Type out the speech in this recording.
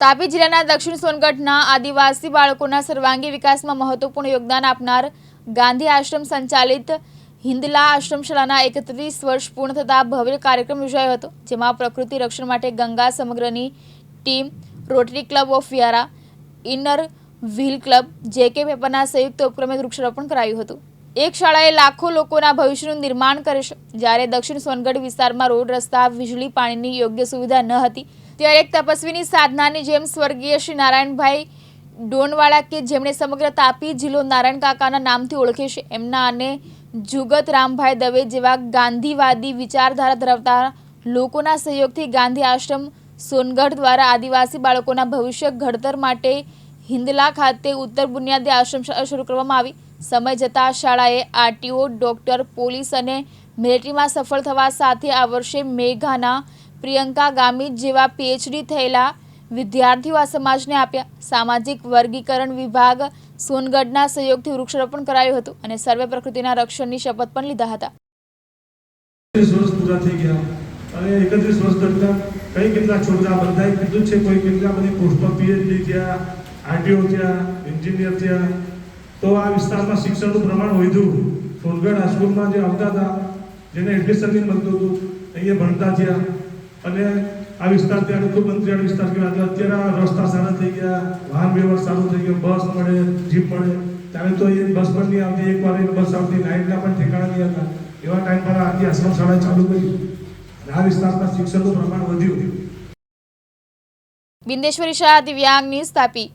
તાપી જિલ્લાના દક્ષિણ સોનગઢના આદિવાસી બાળકોના સર્વાંગી વિકાસમાં મહત્વપૂર્ણ યોગદાન આપનાર ગાંધી આશ્રમ સંચાલિત હિંદલા આશ્રમ શાળાના એકત્રીસ વર્ષ પૂર્ણ થતા ભવ્ય કાર્યક્રમ યોજાયો હતો, જેમાં પ્રકૃતિ રક્ષણ માટે Ganga સમગ્રની team, Rotary club of Vyara inner wheel club, JK પેપરના સંયુક્ત ઉપક્રમે વૃક્ષારોપણ કરાયું હતું. એક શાળાએ લાખો લોકોના ભવિષ્યનું નિર્માણ કરે છે. જ્યારે દક્ષિણ સોનગઢ વિસ્તારમાં રોડ, રસ્તા, વીજળી, પાણીની યોગ્ય સુવિધા ન હતી, ત્યારે એક તપસ્વીની સાધનાની જેમ સ્વર્ગીય શ્રી નારાયણભાઈ ડોનવાળા કે જેમણે સમગ્ર તાપી જિલ્લો નારાયણ કાકાના નામથી ઓળખે છે. એમના અને જુગત રામભાઈ દવે જેવા ગાંધીવાદી વિચારધારા ધરાવતા લોકોના સહયોગથી ગાંધી આશ્રમ સોનગઢ દ્વારા આદિવાસી બાળકોના ભવિષ્ય ઘડતર માટે હિંદલા ખાતે ઉત્તર બુનિયાદી આશ્રમ શરૂ કરવામાં આવી. સમય જતાં શાળાએ આરટીઓ, ડોક્ટર, પોલીસ અને મિલિટરીમાં સફળ થવા સાથે આ વર્ષે મેઘાના પ્રિયંકા ગામિત જેવા પીએચડી થયેલા વિદ્યાર્થીઓ આ સમાજને આપ્યા. સામાજિક વર્ગીકરણ વિભાગ સોનગઢના સહયોગથી વૃક્ષારોપણ કરાયું હતું અને સર્વે પ્રકૃતિના રક્ષણની શપથ પણ લીધા હતા. અને એકત્રીસ વર્ષ દરમિયાન કઈ કેટલા છોકરા બધાએ કીધું છે, કોઈ કેટલા બધી પોસ્ટમાં પીએચડી થયા, આરટીઓ થયા એન્જિનિયર થયા તો આ વિસ્તારમાં શિક્ષણનું પ્રમાણ વધ્યું. સોનગઢ હાઈસ્કૂલમાં જે આવતા હતા, જેને એડમિશનની મળતું હતું, અહીંયા ભણતા થયા. અને આ વિસ્તાર ત્યાં ખૂબ અંતરિયાળ વિસ્તાર કહેવાય. એટલે અત્યારે રસ્તા સારા થઈ ગયા, વાહન વ્યવહાર સારું થઈ ગયો, બસ મળે, જીપ મળે. ત્યારે તો એ બસ પણ નહીં આવતી. એકવાર એક બસ આવતી. નાઇટના પણ ઠેકાણા નહીં હતા. એવા ટાઈમ પર આખી આશ્રમ શાળા ચાલુ કરી. અને આ વિસ્તારમાં શિક્ષણનું પ્રમાણ વધ્યું. બિંદેશ્વરી શાહ દિવ્યાંગ ન્યૂઝ તાપી.